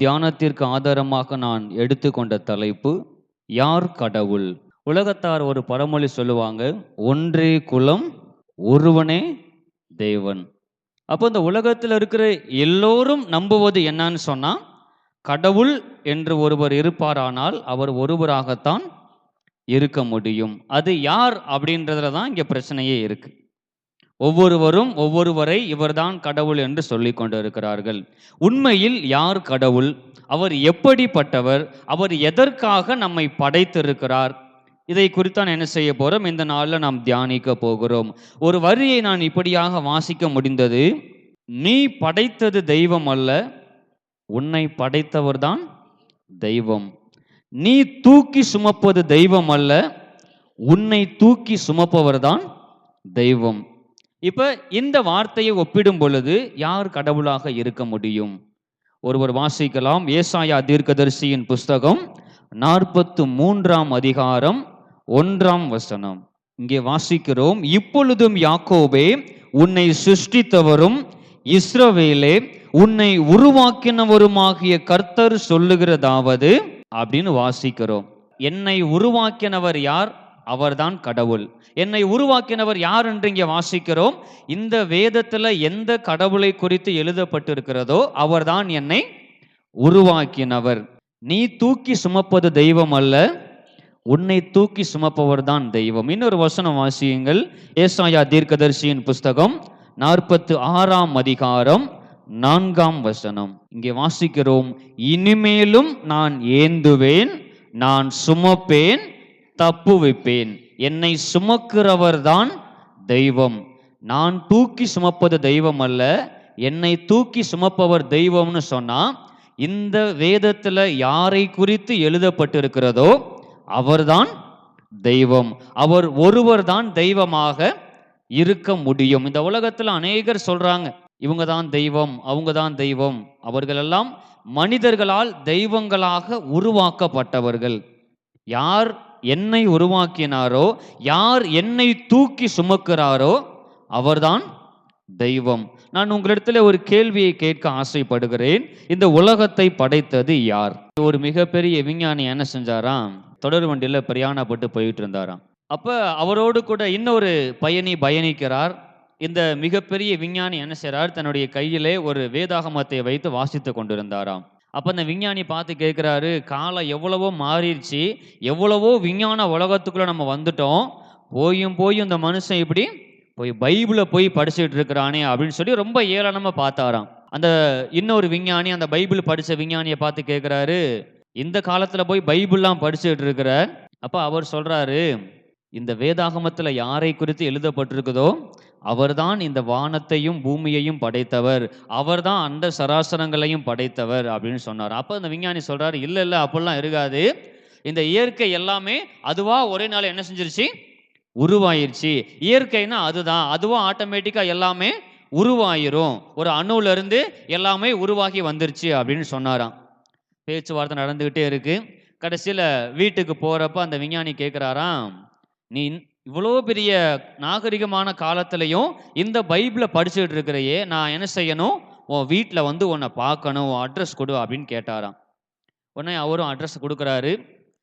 தியானத்திற்கு ஆதாரமாக நான் எடுத்துக்கொண்ட தலைப்பு யார் கடவுள்? உலகத்தார் ஒரு பழமொழி சொல்லுவாங்க ஒன்றே குலம் ஒருவனே தேவன். அப்போ இந்த உலகத்தில் இருக்கிற எல்லோரும் நம்புவது என்னன்னு சொன்னால் கடவுள் என்று ஒருவர் இருப்பாரானால் அவர் ஒருவராகத்தான் இருக்க முடியும். அது யார் அப்படின்றதுல தான் இங்கே பிரச்சனையே இருக்குது ஒவ்வொருவரும் ஒவ்வொருவரை இவர்தான் கடவுள் என்று சொல்லி கொண்டிருக்கிறார்கள். உண்மையில் யார் கடவுள்? அவர் எப்படிப்பட்டவர்? அவர் எதற்காக நம்மை படைத்திருக்கிறார்? இதை குறித்தான் என்ன செய்ய போறோம்? இந்த நாளில் நாம் தியானிக்க போகிறோம். ஒரு வரியை நான் இப்படியாக வாசிக்க முடிந்தது. நீ படைத்தது தெய்வம் அல்ல உன்னை படைத்தவர்தான் தெய்வம். நீ தூக்கி சுமப்பது தெய்வம் அல்ல உன்னை தூக்கி சுமப்பவர்தான் தெய்வம். இப்போ இந்த வார்த்தையை ஒப்பிடும் பொழுது யார் கடவுளாக இருக்க முடியும்? ஒருவர் வாசிக்கலாம். ஏசாயா தீர்க்கதரிசியின் புஸ்தகம் நாற்பத்து மூன்றாம் அதிகாரம் ஒன்றாம் வசனம். இங்கே வாசிக்கிறோம். இப்பொழுதும் யாக்கோபே உன்னை சிருஷ்டித்தவரும் இஸ்ரவேலே உன்னை உருவாக்கினவருமாகிய கர்த்தர் சொல்லுகிறதாவது? அப்படின்னு வாசிக்கிறோம். என்னை உருவாக்கினவர் யார்? அவர்தான் கடவுள். என்னை உருவாக்கினவர் யார் என்று இங்கே வாசிக்கிறோம்? இந்த வேதத்தில் எந்த கடவுளை குறித்து எழுதப்பட்டிருக்கிறதோ அவர்தான் என்னை உருவாக்கினவர். நீ தூக்கி சுமப்பது தெய்வம் அல்ல உன்னை தூக்கி சுமப்பவர் தான் தெய்வம். இன்னொரு வசனம் வாசியுங்கள். ஏசாயா தீர்க்கதர்சியின் புஸ்தகம் நாற்பத்து ஆறாம் அதிகாரம் நான்காம் வசனம். இங்கே வாசிக்கிறோம் இனிமேலும் நான் ஏந்துவேன் நான் சுமப்பேன் தப்புவிப்பேன் என்னை சுமக்கிறவர்தான் தெய்வம். நான் தூக்கி சுமப்பது தெய்வம் அல்ல. என்னை தூக்கி சுமப்பவர் தெய்வம்னு சொன்னா இந்த வேதத்துல யாரை குறித்து எழுதப்பட்டிருக்கிறதோ அவர்தான் தெய்வம். அவர் ஒருவர் தான் தெய்வமாக இருக்க முடியும். இந்த உலகத்துல அநேகர் சொல்றாங்க இவங்க தான் தெய்வம் அவங்க தான் தெய்வம். அவர்களெல்லாம் மனிதர்களால் தெய்வங்களாக உருவாக்கப்பட்டவர்கள். யார் என்னை உருவாக்கினாரோ யார் என்னை தூக்கி சுமக்கிறாரோ அவர்தான் தெய்வம். நான் உங்களிடத்துல ஒரு கேள்வியை கேட்க ஆசைப்படுகிறேன். இந்த உலகத்தை படைத்தது யார்? ஒரு மிகப்பெரிய விஞ்ஞானி என்ன செஞ்சாராம்? தொடர் வண்டியில் பிரயாணப்பட்டு போயிட்டு இருந்தாராம் அப்ப அவரோடு கூட இன்னொரு பயணி பயணிக்கிறார். இந்த மிகப்பெரிய விஞ்ஞானி என்ன செய்கிறார் தன்னுடைய கையிலே ஒரு வேதாகமத்தை வைத்து வாசித்து கொண்டிருந்தாராம். அப்போ அந்த விஞ்ஞானி பார்த்து கேட்குறாரு காலம் எவ்வளவோ மாறிடுச்சு எவ்வளவோ விஞ்ஞான உலகத்துக்குள்ளே நம்ம வந்துட்டோம் போயும் போயும் இந்த மனுஷன் இப்படி போய் பைபிளை போய் படிச்சுட்டு இருக்கிறானே அப்படின்னு சொல்லி ரொம்ப ஏளனமாக பார்த்தாராம். அந்த இன்னொரு விஞ்ஞானி அந்த பைபிள் படித்த விஞ்ஞானியை பார்த்து கேட்குறாரு இந்த காலத்தில் போய் பைபிள்லாம் படிச்சுட்டு இருக்கிற அப்போ அவர் சொல்கிறாரு இந்த வேதாகமத்தில் யாரை குறித்து எழுதப்பட்டிருக்குதோ அவர்தான் இந்த வானத்தையும் பூமியையும் படைத்தவர். அவர்தான் அந்த சராசரங்களையும் படைத்தவர் அப்படின்னு சொன்னார். அப்போ அந்த விஞ்ஞானி சொல்கிறார் இல்லை இல்லை அப்படிலாம் இருக்காது. இந்த இயற்கை எல்லாமே அதுவாக ஒரே நாள் என்ன செஞ்சிருச்சு? உருவாயிருச்சு. இயற்கைனா அதுதான். அதுவும் ஆட்டோமேட்டிக்காக எல்லாமே உருவாயிரும். ஒரு அணுவிலிருந்து எல்லாமே உருவாகி வந்துருச்சு அப்படின்னு சொன்னாராம். பேச்சுவார்த்தை நடந்துக்கிட்டே இருக்குது கடைசியில் வீட்டுக்கு போகிறப்ப அந்த விஞ்ஞானி கேட்குறாராம் நீ இவ்வளோ பெரிய நாகரிகமான காலத்திலையும் இந்த பைபிளை படிச்சுட்டு இருக்கிறையே நான் என்ன செய்யணும்? உன் வீட்டில் வந்து உன்னை பார்க்கணும் உன் அட்ரஸ் கொடு அப்படின்னு கேட்டாராம். உடனே அவரும் அட்ரஸ் கொடுக்குறாரு.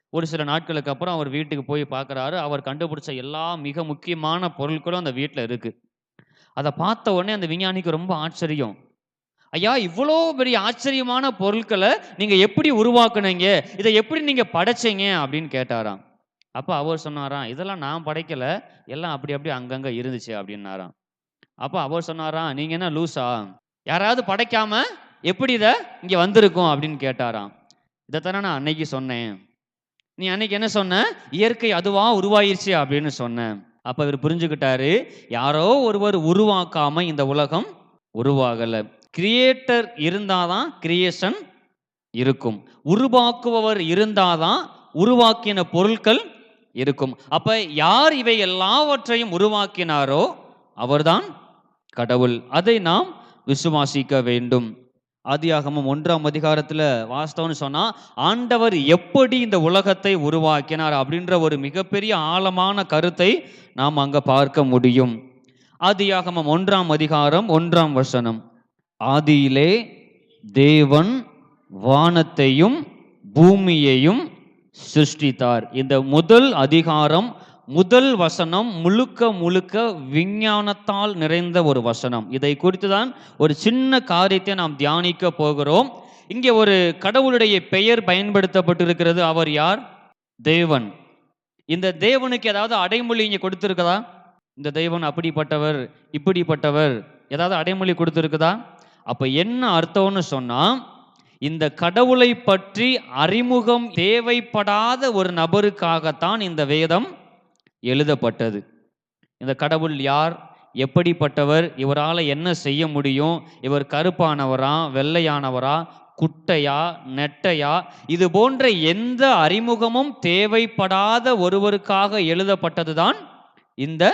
ஒரு சில நாட்களுக்கு அப்புறம் அவர் வீட்டுக்கு போய் பார்க்குறாரு. அவர் கண்டுபிடிச்ச எல்லா மிக முக்கியமான பொருட்களும் அந்த வீட்டில் இருக்குது அதை பார்த்த உடனே அந்த விஞ்ஞானிக்கு ரொம்ப ஆச்சரியம். ஐயா இவ்வளோ பெரிய ஆச்சரியமான பொருட்களை நீங்கள் எப்படி உருவாக்குனீங்க? இதை எப்படி நீங்கள் படைச்சீங்க? அப்படின்னு கேட்டாராம். அப்போ அவர் சொன்னாராம் இதெல்லாம் நான் படைக்கல. எல்லாம் அப்படி அப்படி அங்கங்க இருந்துச்சு அப்படின்னாராம். அப்போ அவர் சொன்னாராம் நீங்க என்ன லூசா? யாராவது படைக்காம எப்படி இதை இங்க வந்திருக்கும்? அப்படின்னு கேட்டாராம். இதைத்தானே நான் அன்னைக்கு சொன்னேன். நீ அன்னைக்கு என்ன சொன்ன? இயற்கை அதுவா உருவாயிருச்சு அப்படின்னு சொன்னேன். அப்ப இவர் புரிஞ்சுக்கிட்டாரு யாரோ ஒருவர் உருவாக்காம இந்த உலகம் உருவாகல. கிரியேட்டர் இருந்தாதான் கிரியேஷன் இருக்கும். உருவாக்குபவர் இருந்தாதான் உருவாக்கின பொருட்கள் இருக்கும். அப்ப யார் இவை எல்லாவற்றையும் உருவாக்கினாரோ அவர்தான் கடவுள். அதை நாம் விசுவாசிக்க வேண்டும். ஆதியாகமம் ஒன்றாம் அதிகாரத்தில் வாஸ்தவம்னு சொன்னா ஆண்டவர் எப்படி இந்த உலகத்தை உருவாக்கினார் அப்படின்ற ஒரு மிகப்பெரிய ஆழமான கருத்தை நாம் அங்க பார்க்க முடியும். ஆதியாகமம் ஒன்றாம் அதிகாரம் ஒன்றாம் வசனம். ஆதியிலே தேவன் வானத்தையும் பூமியையும் சிருஷ்டித்தார். இந்த முதல் அதிகாரம் முதல் வசனம் முழுக்க முழுக்க விஞ்ஞானத்தால் நிறைந்த ஒரு வசனம். இதை குறித்து தான் ஒரு சின்ன காரியத்தை நாம் தியானிக்க போகிறோம். இங்கே ஒரு கடவுளுடைய பெயர் பயன்படுத்தப்பட்டிருக்கிறது. அவர் யார்? தேவன். இந்த தேவனுக்கு ஏதாவது அடைமொழி இங்கே கொடுத்துருக்குதா? இந்த தெய்வன் அப்படிப்பட்டவர் இப்படிப்பட்டவர். ஏதாவது அடைமொழி கொடுத்துருக்குதா? அப்போ என்ன அர்த்தம்னு சொன்னால் இந்த கடவுளை பற்றி அறிமுகம் தேவைப்படாத ஒரு நபருக்காகத்தான் இந்த வேதம் எழுதப்பட்டது. இந்த கடவுள் யார்? எப்படிப்பட்டவர்? இவரால் என்ன செய்ய முடியும்? இவர் கருப்பானவரா? வெள்ளையானவரா? குட்டையா? நெட்டையா? இது போன்ற எந்த அறிமுகமும் தேவைப்படாத ஒருவருக்காக எழுதப்பட்டதுதான் இந்த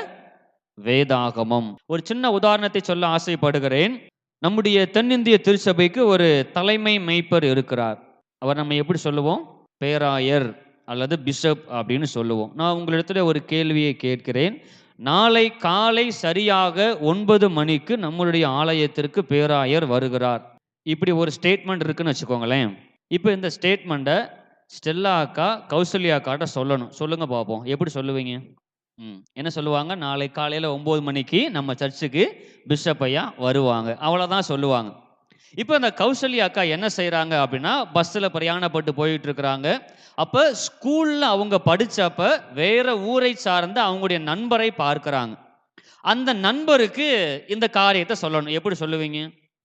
வேதாகமம். ஒரு சின்ன உதாரணத்தை சொல்ல ஆசைப்படுகிறேன். நம்முடைய தென்னிந்திய திருச்சபைக்கு ஒரு தலைமை மெய்ப்பர் இருக்கிறார். அவர் நம்ம எப்படி சொல்லுவோம்? பேராயர் அல்லது பிஷப் அப்படின்னு சொல்லுவோம். நான் உங்களிடத்துல ஒரு கேள்வியை கேட்கிறேன். நாளை காலை சரியாக ஒன்பது மணிக்கு நம்மளுடைய ஆலயத்திற்கு பேராயர் வருகிறார். இப்படி ஒரு ஸ்டேட்மெண்ட் இருக்குன்னு வச்சுக்கோங்களேன். இப்போ இந்த ஸ்டேட்மெண்ட்டை ஸ்டெல்லா அக்கா கௌசல்யா அக்காட்ட சொல்லணும். சொல்லுங்க பார்ப்போம் எப்படி சொல்லுவீங்க? ம். என்ன சொல்லுவாங்க? நாளை காலையில் ஒம்பது மணிக்கு நம்ம சர்ச்சுக்கு பிஷப் ஐயா வருவாங்க. அவ்வளோதான் சொல்லுவாங்க. இப்போ இந்த கௌசல்யா அக்கா என்ன செய்கிறாங்க அப்படின்னா பஸ்ஸில் பிரயாணப்பட்டு போயிட்டு இருக்கிறாங்க அப்போ ஸ்கூலில் அவங்க படித்தப்ப வேற ஊரை சார்ந்த அவங்களுடைய நண்பரை பார்க்குறாங்க. அந்த நண்பருக்கு இந்த காரியத்தை சொல்லணும். எப்படி சொல்லுவீங்க?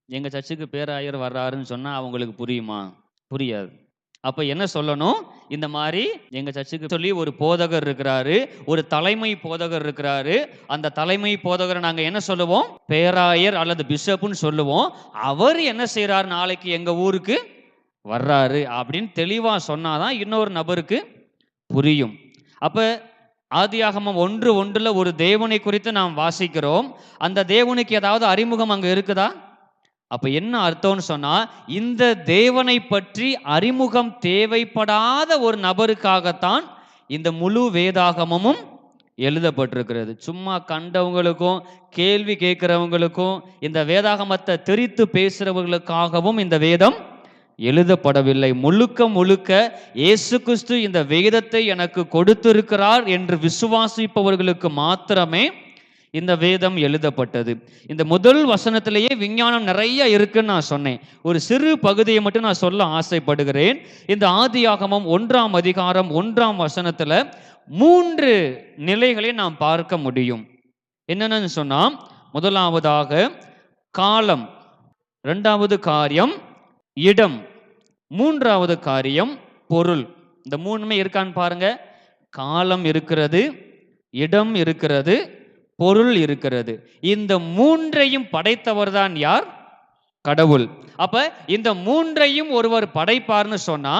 எங்கள் சர்ச்சுக்கு பேராயர் வர்றாருன்னு சொன்னால் அவங்களுக்கு புரியுமா? புரியாது. அப்போ என்ன சொல்லணும்? இந்த மாதிரி எங்கள் சர்ச்சுக்கு சொல்லி ஒரு போதகர் இருக்கிறாரு ஒரு தலைமை போதகர் இருக்கிறாரு. அந்த தலைமை போதகரை நாங்கள் என்ன சொல்லுவோம்? பேராயர் அல்லது பிஷப்னு சொல்லுவோம். அவர் என்ன செய்கிறார் நாளைக்கு எங்கள் ஊருக்கு வர்றாரு அப்படின்னு தெளிவாக சொன்னாதான் இன்னொரு நபருக்கு புரியும். அப்போ ஆதியாகமம் ஒன்று ஒன்றில் ஒரு தேவனை குறித்து நாம் வாசிக்கிறோம். அந்த தேவனுக்கு ஏதாவது அறிமுகம் அங்கே இருக்குதா? அப்ப என்ன அர்த்தம்னு சொன்னா இந்த தேவனை பற்றி அறிமுகம் தேவைப்படாத ஒரு நபருக்காகத்தான் இந்த முழு வேதாகமமும் எழுதப்பட்டிருக்கிறது. சும்மா கண்டவங்களுக்கும் கேள்வி கேட்கிறவங்களுக்கும் இந்த வேதாகமத்தை தெரித்து பேசுறவர்களுக்காகவும் இந்த வேதம் எழுதப்படவில்லை. முழுக்க முழுக்க இயேசு கிறிஸ்து இந்த வேதத்தை எனக்கு கொடுத்திருக்கிறார் என்று விசுவாசிப்பவர்களுக்கு மாத்திரமே இந்த வேதம் எழுதப்பட்டது. இந்த முதல் வசனத்திலேயே விஞ்ஞானம் நிறைய இருக்குன்னு நான் சொன்னேன். ஒரு சிறு பகுதியை மட்டும் நான் சொல்ல ஆசைப்படுகிறேன். இந்த ஆதியாகமம் ஒன்றாம் அதிகாரம் ஒன்றாம் வசனத்துல மூன்று நிலைகளை நாம் பார்க்க முடியும். என்னென்னு சொன்னா முதலாவதாக காலம் ரெண்டாவது காரியம் இடம் மூன்றாவது காரியம் பொருள். இந்த மூணுமே இருக்கான்னு பாருங்க. காலம் இருக்கிறது இடம் இருக்கிறது பொருள் இருக்கிறது. இந்த மூன்றையும் படைத்தவர் தான் யார்? கடவுள். அப்ப இந்த மூன்றையும் ஒருவர் படைப்பார்னு சொன்னா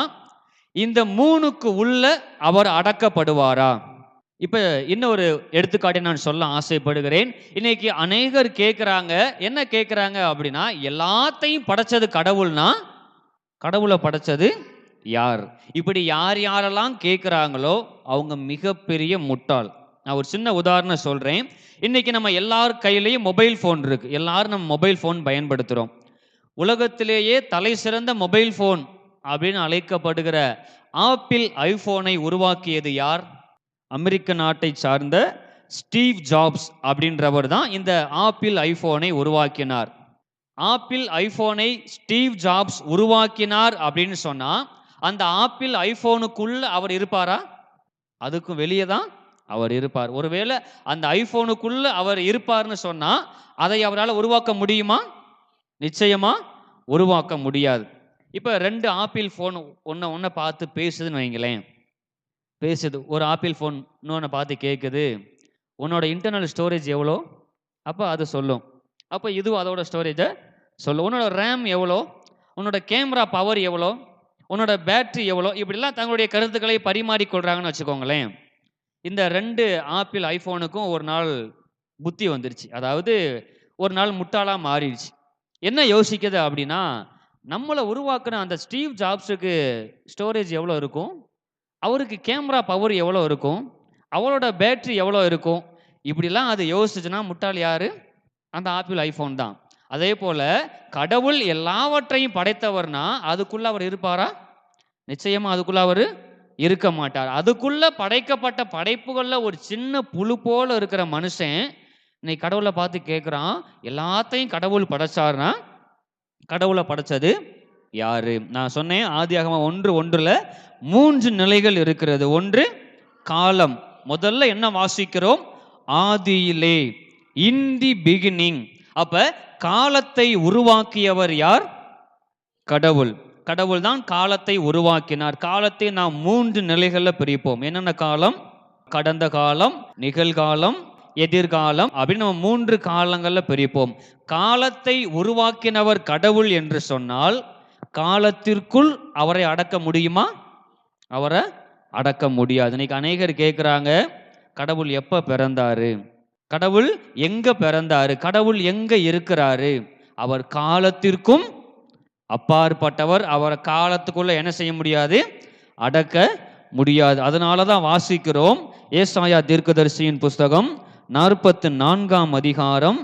இந்த மூணுக்கு உள்ள அவர் அடக்கப்படுவாரா? இப்ப இன்னொரு எடுத்துக்காட்டை நான் சொல்ல ஆசைப்படுகிறேன். இன்னைக்கு அநேகர் கேட்குறாங்க என்ன கேட்குறாங்க அப்படின்னா எல்லாத்தையும் படைச்சது கடவுள்னா கடவுளை படைச்சது யார்? இப்படி யார் யாரெல்லாம் கேட்குறாங்களோ அவங்க மிகப்பெரிய முட்டாள். நான் ஒரு சின்ன உதாரணம் சொல்கிறேன் இன்னைக்கு நம்ம எல்லார் கையிலையும் மொபைல் ஃபோன் இருக்கு. எல்லாரும் நம்ம மொபைல் ஃபோன் பயன்படுத்துகிறோம் உலகத்திலேயே தலை சிறந்த மொபைல் ஃபோன் அப்படின்னு அழைக்கப்படுகிற ஆப்பிள் ஐஃபோனை உருவாக்கியது யார்? அமெரிக்க நாட்டை சார்ந்த ஸ்டீவ் ஜாப்ஸ் அப்படின்றவர் தான் இந்த ஆப்பிள் ஐஃபோனை உருவாக்கினார். ஆப்பிள் ஐஃபோனை ஸ்டீவ் ஜாப்ஸ் உருவாக்கினார் அப்படின்னு சொன்னால் அந்த ஆப்பிள் ஐஃபோனுக்குள்ள அவர் இருப்பாரா? அதுக்கும் வெளியே தான் அவர் இருப்பார். ஒருவேளை அந்த ஐஃபோனுக்குள்ள அவர் இருப்பார்னு சொன்னா அதை அவரால் உருவாக்க முடியுமா? நிச்சயமா உருவாக்க முடியாது. இப்போ ரெண்டு ஆப்பிள் ஃபோன் ஒன்றை ஒன்றை பார்த்து பேசுதுன்னு வைங்களேன். பேசுது. ஒரு ஆப்பிள் ஃபோன் இன்னொன்று பார்த்து கேட்குது உன்னோட இன்டர்னல் ஸ்டோரேஜ் எவ்வளோ? அப்போ அது சொல்லும். அப்போ இதுவும் அதோட ஸ்டோரேஜை சொல்லும். உன்னோட ரேம் எவ்வளோ? உன்னோட கேமரா பவர் எவ்வளோ? உன்னோட பேட்ரி எவ்வளோ? இப்படிலாம் தங்களுடைய கருத்துக்களை பரிமாறிக்கொள்கிறாங்கன்னு வச்சுக்கோங்களேன். இந்த ரெண்டு ஆப்பிள் ஐஃபோனுக்கும் ஒரு நாள் புத்தி வந்துருச்சு. அதாவது ஒரு நாள் முட்டாளாக மாறிடுச்சு. என்ன யோசிக்குது அப்படின்னா நம்மளை உருவாக்குன அந்த ஸ்டீவ் ஜாப்ஸுக்கு ஸ்டோரேஜ் எவ்வளோ இருக்கும்? அவருக்கு கேமரா பவர் எவ்வளோ இருக்கும்? அவரோட பேட்ரி எவ்வளோ இருக்கும்? இப்படிலாம் அது யோசிச்சுன்னா முட்டாள் யார்? அந்த ஆப்பிள் ஐஃபோன் தான். அதே போல் கடவுள் எல்லாவற்றையும் படைத்தவர்னா அதுக்குள்ளே அவர் இருப்பாரா? நிச்சயமாக அதுக்குள்ள அவர் இருக்க மாட்டார். அதுக்குள்ள படைக்கப்பட்ட படைப்புகளில் ஒரு சின்ன புழு போல இருக்கிற மனுஷன் இன்னைக்கு கடவுளை பார்த்து கேட்குறான் எல்லாத்தையும் கடவுள் படைச்சாருன்னா கடவுளை படைச்சது யாரு? நான் சொன்னேன் ஆதியாகமாக ஒன்று ஒன்றுல மூன்று நிலைகள் இருக்கிறது. ஒன்று காலம். முதல்ல என்ன வாசிக்கிறோம்? ஆதியிலே. இன் தி பிகினிங் அப்ப காலத்தை உருவாக்கியவர் யார்? கடவுள். கடவுள் தான் காலத்தை உருவாக்கினார். காலத்தை நாம் மூன்று நிலைகளில் பிரிப்போம். என்னென்ன காலம்? கடந்த காலம் நிகழ்காலம் எதிர்காலம் அப்படின்னு நம்ம மூன்று காலங்களில் பிரிப்போம். காலத்தை உருவாக்கினவர் கடவுள் என்று சொன்னால் காலத்திற்குள் அவரை அடக்க முடியுமா? அவரை அடக்க முடியாது. இன்னைக்கு அநேகர் கேட்குறாங்க கடவுள் எப்போ பிறந்தாரு? கடவுள் எங்க பிறந்தாரு? கடவுள் எங்க இருக்கிறாரு? அவர் காலத்திற்கும் அப்பாற்பட்டவர் அவர் காலத்துக்குள்ள என்ன செய்ய முடியாது? அடக்க முடியாது. அதனால தான் வாசிக்கிறோம். ஏசாயா தீர்க்கதரிசியின் புஸ்தகம் நாற்பத்து நான்காம் அதிகாரம்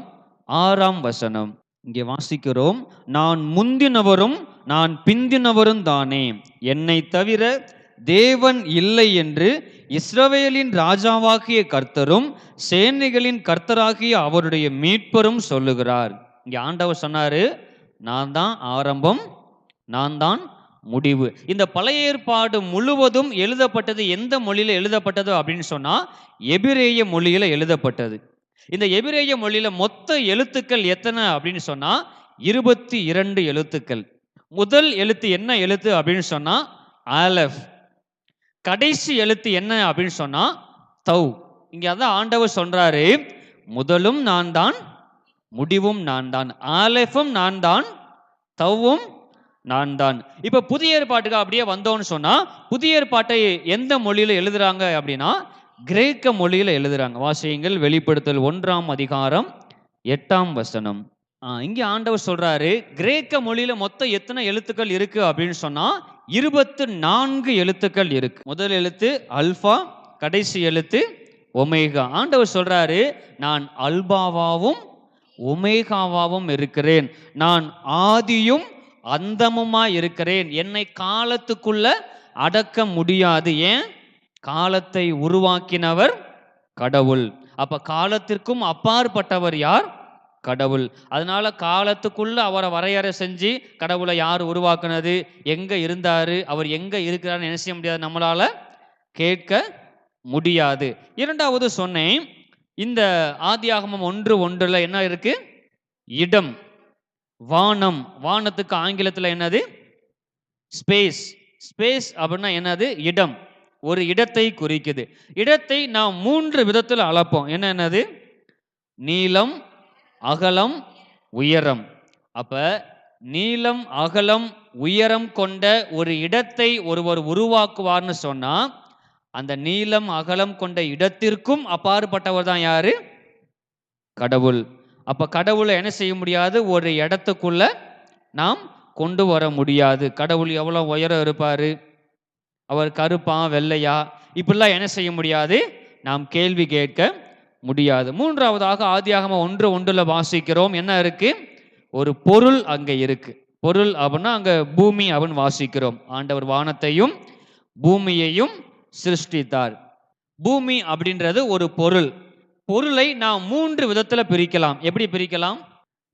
ஆறாம் வசனம். இங்கே வாசிக்கிறோம். நான் முந்தினவரும் நான் பிந்தினவரும் தானே. என்னை தவிர தேவன் இல்லை என்று இஸ்ரவேலின் ராஜாவாகிய கர்த்தரும் சேனைகளின் கர்த்தராகிய அவருடைய மீட்பரும் சொல்லுகிறார். இங்கே ஆண்டவர் சொன்னாரு நான் தான் ஆரம்பம் நான் தான் முடிவு. இந்த பழைய ஏற்பாடு முழுவதும் எழுதப்பட்டது எந்த மொழியில் எழுதப்பட்டது அப்படின்னு சொன்னால் எபிரேய மொழியில் எழுதப்பட்டது. இந்த எபிரேய மொழியில் மொத்த எழுத்துக்கள் எத்தனை அப்படின்னு சொன்னால் இருபத்தி இரண்டு எழுத்துக்கள். முதல் எழுத்து என்ன எழுத்து அப்படின்னு சொன்னால் ஆலஃப். கடைசி எழுத்து என்ன அப்படின்னு சொன்னால் தௌ. இங்கே அதான் ஆண்டவர் சொல்கிறாரு முதலும் நான் தான் முடிவும் நான் தான் ஆலெஃபும் நான் தான் தவ்வும் நான் தான் இப்ப புதிய ஏற்பாட்டுக்கு அப்படியே வந்தோம்னு சொன்னா புதிய ஏற்பாட்டை எந்த மொழியில எழுதுறாங்க அப்படின்னா கிரேக்க மொழியில எழுதுறாங்க. வாசியங்கள் வெளிப்படுத்தல் ஒன்றாம் அதிகாரம் எட்டாம் வசனம். இங்கே இங்க ஆண்டவர் சொல்றாரு கிரேக்க மொழியில மொத்தம் எத்தனை எழுத்துக்கள் இருக்கு அப்படின்னு சொன்னா இருபத்து நான்கு எழுத்துக்கள் இருக்கு. முதல் எழுத்து அல்பா கடைசி எழுத்து ஒமேகா. ஆண்டவர் சொல்றாரு நான் அல்பாவாவும் ஒமேகாவாவும் இருக்கிறேன். நான் ஆதியும் அந்தமுமா இருக்கிறேன். என்னை காலத்துக்குள்ள அடக்க முடியாது. ஏன்? காலத்தை உருவாக்கினவர் கடவுள். அப்ப காலத்திற்கும் அப்பாற்பட்டவர் யார்? கடவுள். அதனால காலத்துக்குள்ள அவரை வரையறை செஞ்சு கடவுளை யார் உருவாக்குனது? எங்க இருந்தாரு? அவர் எங்க இருக்கிறாருன்னு என்ன செய்ய முடியாது? நம்மளால கேட்க முடியாது. இரண்டாவது சொன்னேன் இந்த ஆதியாகமம் ஒன்று ஒன்றுல என்ன இருக்கு? இடம் வானம். வானத்துக்கு ஆங்கிலத்தில் என்னது? ஸ்பேஸ் ஸ்பேஸ் அப்படின்னா என்னது? இடம். ஒரு இடத்தை குறிக்குது. இடத்தை நாம் மூன்று விதத்தில் அளப்போம். என்ன என்னது? நீளம் அகலம் உயரம். அப்ப நீளம் அகலம் உயரம் கொண்ட ஒரு இடத்தை ஒருவர் உருவாக்குவார்னு சொன்னா அந்த நீளம் அகலம் கொண்ட இடத்திற்கும் அப்பாறுபட்டவர் தான் யாரு? கடவுள். அப்ப கடவுளை என்ன செய்ய முடியாது? ஒரு இடத்துக்குள்ள நாம் கொண்டு வர முடியாது. கடவுள் எவ்வளவு உயரம் இருப்பாரு? அவர் கருப்பா வெள்ளையா? இப்படிலாம் என்ன செய்ய முடியாது? நாம் கேள்வி கேட்க முடியாது. மூன்றாவதாக ஆதியாகம ஒன்று ஒன்றுல வாசிக்கிறோம். என்ன இருக்கு? ஒரு பொருள் அங்க இருக்கு. பொருள் அப்படின்னா அங்க பூமி அப்படின்னு வாசிக்கிறோம். ஆண்டவர் வானத்தையும் பூமியையும் சிருஷ்டித்தார். பூமி அப்படின்றது ஒரு பொருள். பொருளை நாம் மூன்று விதத்துல பிரிக்கலாம். எப்படி பிரிக்கலாம்?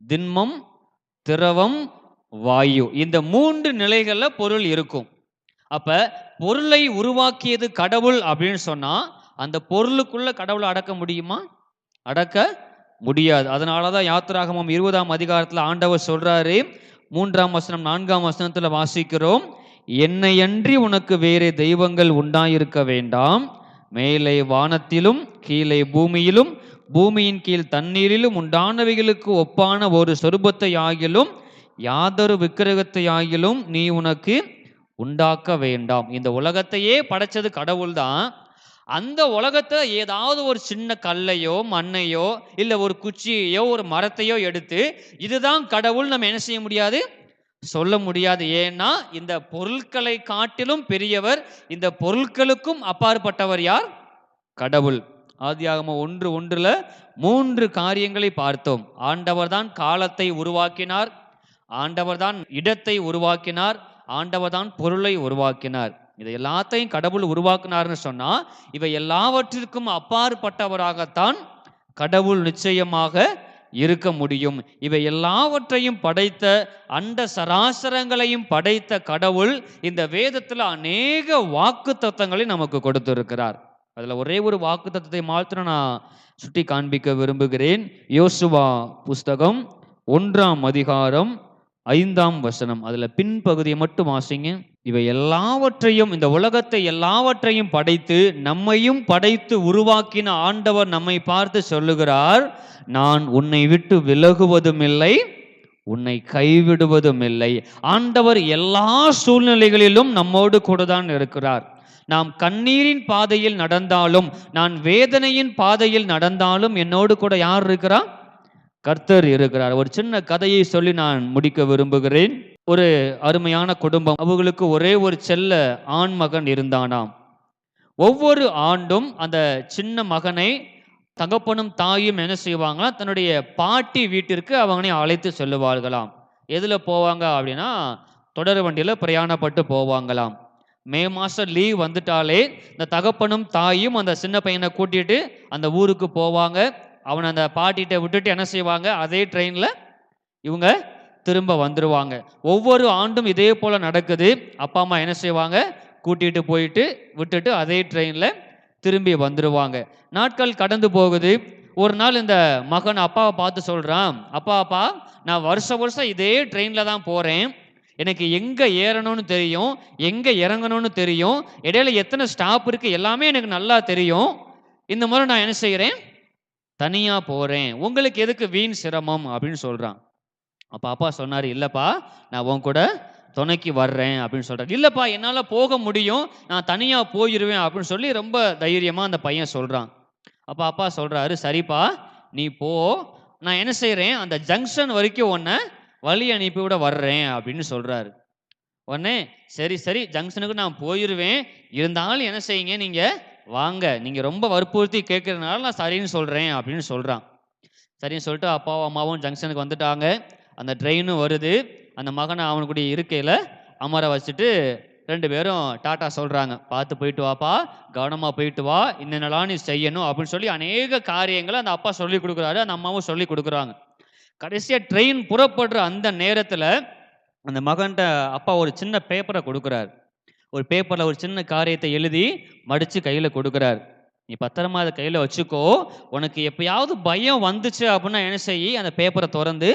திண்மம் திரவம் வாயு. இந்த மூன்று நிலைகள்ல பொருள் இருக்கும். அப்ப பொருளை உருவாக்கியது கடவுள் அப்படின்னு சொன்னா அந்த பொருளுக்குள்ள கடவுளை அடக்க முடியுமா? அடக்க முடியாது. அதனாலதான் யாத்திராகமம் இருபதாம் அதிகாரத்துல ஆண்டவர் சொல்றாரு. மூன்றாம் வசனம் நான்காம் வசனத்துல வாசிக்கிறோம். என்னையன்றி உனக்கு வேறு தெய்வங்கள் உண்டாயிருக்க வேண்டாம். மேலே வானத்திலும் கீழே பூமியிலும் பூமியின் கீழ் தண்ணீரிலும் உண்டானவைகளுக்கு ஒப்பான ஒரு சொருபத்தையாகிலும் யாதொரு விக்கிரகத்தை ஆகிலும் நீ உனக்கு உண்டாக்க வேண்டாம். இந்த உலகத்தையே படைச்சது கடவுள் தான் அந்த உலகத்தை ஏதாவது ஒரு சின்ன கல்லையோ மண்ணையோ இல்லை ஒரு குச்சியையோ ஒரு மரத்தையோ எடுத்து இதுதான் கடவுள். நம்ம என்ன செய்ய முடியாது? சொல்ல முடியாது. ஏன்னா இந்த பொருட்களை காட்டிலும் பெரியவர் இந்த பொருட்களுக்கும் அப்பாற்பட்டவர் யார்? கடவுள். ஆதியாகம ஒன்று ஒன்றுல மூன்று காரியங்களை பார்த்தோம். ஆண்டவர் தான் காலத்தை உருவாக்கினார் ஆண்டவர் தான் இடத்தை உருவாக்கினார் ஆண்டவர் தான் பொருளை உருவாக்கினார். இதை எல்லாத்தையும் கடவுள் உருவாக்கினார்னு சொன்னா இவை எல்லாவற்றிற்கும் அப்பாற்பட்டவராகத்தான் கடவுள் நிச்சயமாக இருக்க முடியும். இவை எல்லாவற்றையும் படைத்த அண்ட சராசரங்களையும் படைத்த கடவுள் இந்த வேதத்தில் அநேக வாக்கு தத்துவங்களை நமக்கு கொடுத்திருக்கிறார். அதில் ஒரே ஒரு வாக்கு தத்துவத்தை மாத்திரம் நான் சுட்டி காண்பிக்க விரும்புகிறேன். யோசுவா புஸ்தகம் ஒன்றாம் அதிகாரம் ஐந்தாம் வசனம் அதுல பின்பகுதியை மட்டும் வாசிங்க. இவை எல்லாவற்றையும் இந்த உலகத்தை எல்லாவற்றையும் படைத்து நம்மையும் படைத்து உருவாக்கின ஆண்டவர் நம்மை பார்த்து சொல்லுகிறார் நான் உன்னை விட்டு விலகுவதும் இல்லை உன்னை கைவிடுவதும் இல்லை ஆண்டவர் எல்லா சூழ்நிலைகளிலும் நம்மோடு கூட தான் இருக்கிறார். நாம் கண்ணீரின் பாதையில் நடந்தாலும் நான் வேதனையின் பாதையில் நடந்தாலும் என்னோடு கூட யார் இருக்கிறார் கர்த்தர் இருக்கிறார். ஒரு சின்ன கதையை சொல்லி நான் முடிக்க விரும்புகிறேன். ஒரு அருமையான குடும்பம். அவங்களுக்கு ஒரே ஒரு செல்ல ஆண் மகன் இருந்தானாம். ஒவ்வொரு ஆண்டும் அந்த சின்ன மகனை தகப்பனும் தாயும் என்ன செய்வாங்களாம் தன்னுடைய பாட்டி வீட்டிற்கு அவனை அழைத்து செல்லுவார்களாம். எதில் போவாங்க அப்படின்னா தொடர் வண்டியில் பிரயாணப்பட்டு போவாங்களாம். மே மாதம் லீவ் வந்துட்டாலே இந்த தகப்பனும் தாயும் அந்த சின்ன பையனை கூட்டிட்டு அந்த ஊருக்கு போவாங்க. அவனை அந்த பாட்டிகிட்ட விட்டுட்டு என்ன செய்வாங்க? அதே ட்ரெயினில் இவங்க திரும்ப வந்துடுவாங்க ஒவ்வொரு ஆண்டும் இதே போல் நடக்குது. அப்பா அம்மா என்ன செய்வாங்க? கூட்டிகிட்டு போயிட்டு விட்டுட்டு அதே ட்ரெயினில் திரும்பி வந்துடுவாங்க நாட்கள் கடந்து போகுது. ஒரு நாள் இந்த மகன் அப்பாவை பார்த்து சொல்கிறான் அப்பா அப்பா நான் வருஷ வருஷம் இதே ட்ரெயினில் தான் போகிறேன் எனக்கு எங்கே ஏறணும்னு தெரியும் எங்கே இறங்கணும்னு தெரியும். இடையில எத்தனை ஸ்டாப் இருக்குது எல்லாமே எனக்கு நல்லா தெரியும். இந்த முறை நான் என்ன செய்கிறேன் தனியா போறேன். உங்களுக்கு எதுக்கு வீண் சிரமம்? அப்படின்னு சொல்றான். அப்ப அப்பா சொன்னாரு இல்லப்பா நான் உன் கூட துணைக்கு வர்றேன் அப்படின்னு சொல்றாரு. இல்லப்பா என்னால போக முடியும். நான் தனியா போயிருவேன் அப்படின்னு சொல்லி ரொம்ப தைரியமா அந்த பையன் சொல்றான். அப்ப அப்பா சொல்றாரு சரிப்பா நீ போ. நான் என்ன செய்கிறேன் அந்த ஜங்ஷன் வரைக்கும் உன்னை வழி அனுப்பிவிட வர்றேன் அப்படின்னு சொல்றாரு. உடனே சரி சரி ஜங்ஷனுக்கு நான் போயிருவேன். இருந்தாலும் என்ன செய்யுங்க? நீங்கள் வாங்க நீங்கள் ரொம்ப வற்புறுத்தி கேட்கறதுனால நான் சரின்னு சொல்கிறேன் அப்படின்னு சொல்கிறான் சரின்னு சொல்லிட்டு அப்பாவும் அம்மாவும் ஜங்ஷனுக்கு வந்துட்டாங்க. அந்த ட்ரெயினும் வருது. அந்த மகனை அவனுக்குடைய இருக்கையில் அமர வச்சுட்டு ரெண்டு பேரும் டாட்டா சொல்கிறாங்க பார்த்து போயிட்டு வாப்பா கவனமாக போயிட்டு வா இன்னென்னலாம் நீ செய்யணும் அப்படின்னு சொல்லி அநேக காரியங்களை அந்த அப்பா சொல்லி கொடுக்குறாரு அந்த அம்மாவும் சொல்லி கொடுக்குறாங்க. கடைசியாக ட்ரெயின் புறப்படுற அந்த நேரத்தில் அந்த மகன்கிட்ட அப்பா ஒரு சின்ன பேப்பரை கொடுக்குறாரு. ஒரு பேப்பரில் ஒரு சின்ன காரியத்தை எழுதி மடித்து கையில் கொடுக்குறாரு. நீ பத்திரமா அதை கையில் வச்சுக்கோ. உனக்கு எப்பயாவது பயம் வந்துச்சு அப்படின்னா என்ன செய்யி அந்த பேப்பரை திறந்து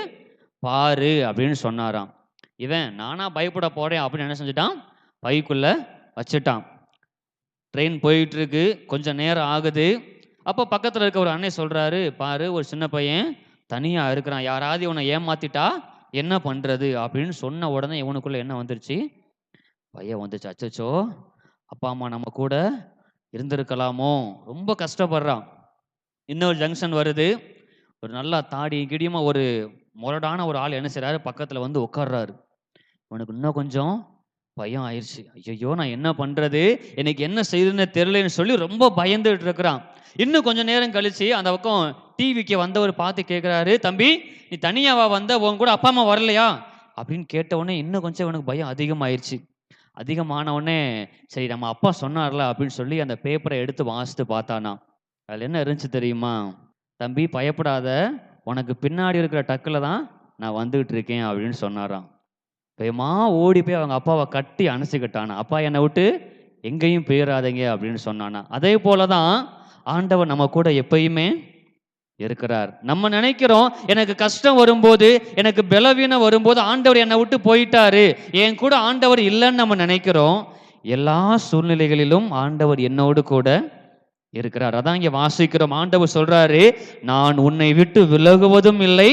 பாரு அப்படின்னு சொன்னாராம். இவன் நானா பயப்பட போகிறேன் அப்படின்னு என்ன செஞ்சுட்டான்? பைக்குள்ளே வச்சுட்டான். ட்ரெயின் போயிட்டுருக்கு. கொஞ்சம் நேரம் ஆகுது. அப்போ பக்கத்தில் இருக்க ஒரு அண்ணன் சொல்கிறாரு பாரு ஒரு சின்ன பையன் தனியாக இருக்கிறான். யாராவது இவனை ஏமாத்திட்டா என்ன பண்ணுறது அப்படின்னு சொன்ன உடனே இவனுக்குள்ளே என்ன வந்துருச்சு? பையன் வந்துச்சு. அச்சோ அப்பா அம்மா நம்ம கூட இருந்திருக்கலாமோ? ரொம்ப கஷ்டப்படுறான். இன்னொரு ஜங்ஷன் வருது. ஒரு நல்லா தாடி கிடியுமா ஒரு முரடான ஒரு ஆள் என்ன செய்றாரு? பக்கத்துல வந்து உட்கார்றாரு. இவனுக்கு இன்னும் கொஞ்சம் பயம் ஆயிடுச்சு ஐயோ நான் என்ன பண்றது? எனக்கு என்ன செய்யுதுன்னு தெரியலன்னு சொல்லி ரொம்ப பயந்துட்டு இருக்கிறான். இன்னும் கொஞ்ச நேரம் கழிச்சு அந்த பக்கம் டிவிக்கு வந்தவர் பார்த்து கேட்குறாரு தம்பி நீ தனியாவா வந்த? உன் கூட அப்பா அம்மா வரலையா? அப்படின்னு கேட்ட உடனே இன்னும் கொஞ்சம் இவனுக்கு பயம் அதிகமாயிருச்சு. அதிகமானவனே சரி நம்ம அப்பா சொன்னார்ல அப்படின்னு சொல்லி அந்த பேப்பரை எடுத்து வாசித்து பார்த்தானா. அதில் என்ன இருந்துச்சு தெரியுமா? தம்பி பயப்படாத. உனக்கு பின்னாடி இருக்கிற டக்கில் தான் நான் வந்துகிட்டு இருக்கேன் அப்படின்னு சொன்னாராம். பயமா ஓடி போய் அவங்க அப்பாவை கட்டி அணைச்சிக்கிட்டானா. அப்பா என்னை விட்டு எங்கேயும் போயிடாதீங்க அப்படின்னு சொன்னானா. அதே போல தான் ஆண்டவன் நம்ம கூட எப்பயுமே இருக்கிறார். நம்ம நினைக்கிறோம் எனக்கு கஷ்டம் வரும்போது எனக்கு பலவீனம் வரும்போது ஆண்டவர் என்னை விட்டு போயிட்டாரு. என் கூட ஆண்டவர் இல்லைன்னு நம்ம நினைக்கிறோம். எல்லா சூழ்நிலைகளிலும் ஆண்டவர் என்னோடு கூட இருக்கிறார். அதான் இங்க வாசிக்கிறோம். ஆண்டவர் சொல்றாரு நான் உன்னை விட்டு விலகுவதும் இல்லை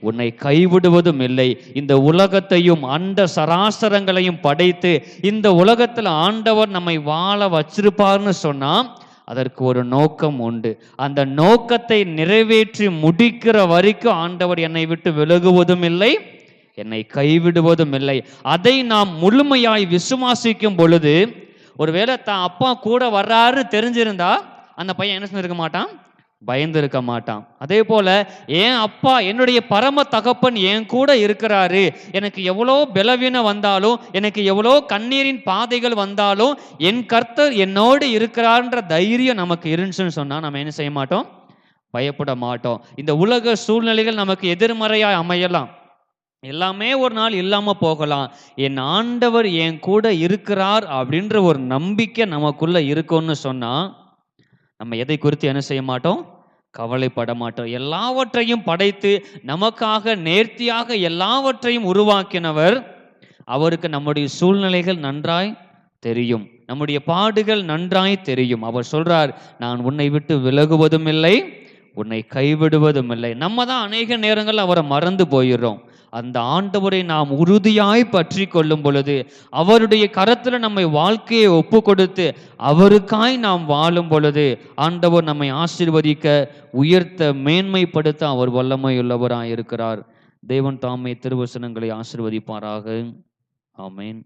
உன்னை கைவிடுவதும் இல்லை. இந்த உலகத்தையும் அண்ட சராசரங்களையும் படைத்து இந்த உலகத்துல ஆண்டவர் நம்மை வாழ வச்சிருப்பார்னு சொன்னா அதற்கு ஒரு நோக்கம் உண்டு. அந்த நோக்கத்தை நிறைவேற்றி முடிக்கிற வரைக்கும் ஆண்டவர் என்னை விட்டு விலகுவதும் இல்லை என்னை கைவிடுவதும் இல்லை. அதை நாம் முழுமையாய் விசுவாசிக்கும் பொழுது ஒருவேளை தான் அப்பா கூட வர்றாரு தெரிஞ்சிருந்தா அந்த பையன் என்ன செஞ்சிருக்க மாட்டான்? பயந்து இருக்க மாட்டான். அதே போல என் அப்பா என்னுடைய பரம தகப்பன் என் கூட இருக்கிறாரு? எனக்கு எவ்வளோ பலவீனம் வந்தாலும் எனக்கு எவ்வளோ கண்ணீரின் பாதைகள் வந்தாலும் என் கர்த்தர் என்னோடு இருக்கிறார்ன்ற தைரியம் நமக்கு இருந்துச்சுன்னு சொன்னால் நம்ம என்ன செய்ய மாட்டோம்? பயப்பட மாட்டோம். இந்த உலக சூழ்நிலைகள் நமக்கு எதிர்மறையாக அமையலாம். எல்லாமே ஒரு நாள் இல்லாமல் போகலாம். என் ஆண்டவர் என் கூட இருக்கிறார் அப்படின்ற ஒரு நம்பிக்கை நமக்குள்ள இருக்கும்னு சொன்னால் நம்ம எதை குறித்து என்ன செய்ய மாட்டோம்? கவலைப்பட மாட்டோம். எல்லாவற்றையும் படைத்து நமக்காக நேர்த்தியாக எல்லாவற்றையும் உருவாக்கினவர் அவருக்கு நம்முடைய சூழ்நிலைகள் நன்றாய் தெரியும். நம்முடைய பாடுகள் நன்றாய் தெரியும். அவர் சொல்றார் நான் உன்னை விட்டு விலகுவதும் இல்லை உன்னை கைவிடுவதும் இல்லை நம்ம தான் அநேக நேரங்கள் அவரை மறந்து போயிடுறோம். அந்த ஆண்டவரை நாம் உறுதியாய் பற்றி கொள்ளும் பொழுது அவருடைய கரத்தில் நம்மை வாழ்க்கையை ஒப்பு கொடுத்து அவருக்காய் நாம் வாழும் பொழுது ஆண்டவர் நம்மை ஆசீர்வதிக்க உயர்த்த மேன்மைப்படுத்த அவர் வல்லமையுள்ளவராய் இருக்கிறார் தேவன் தாமே திருவசனங்களை ஆசிர்வதிப்பாராக. ஆமேன்.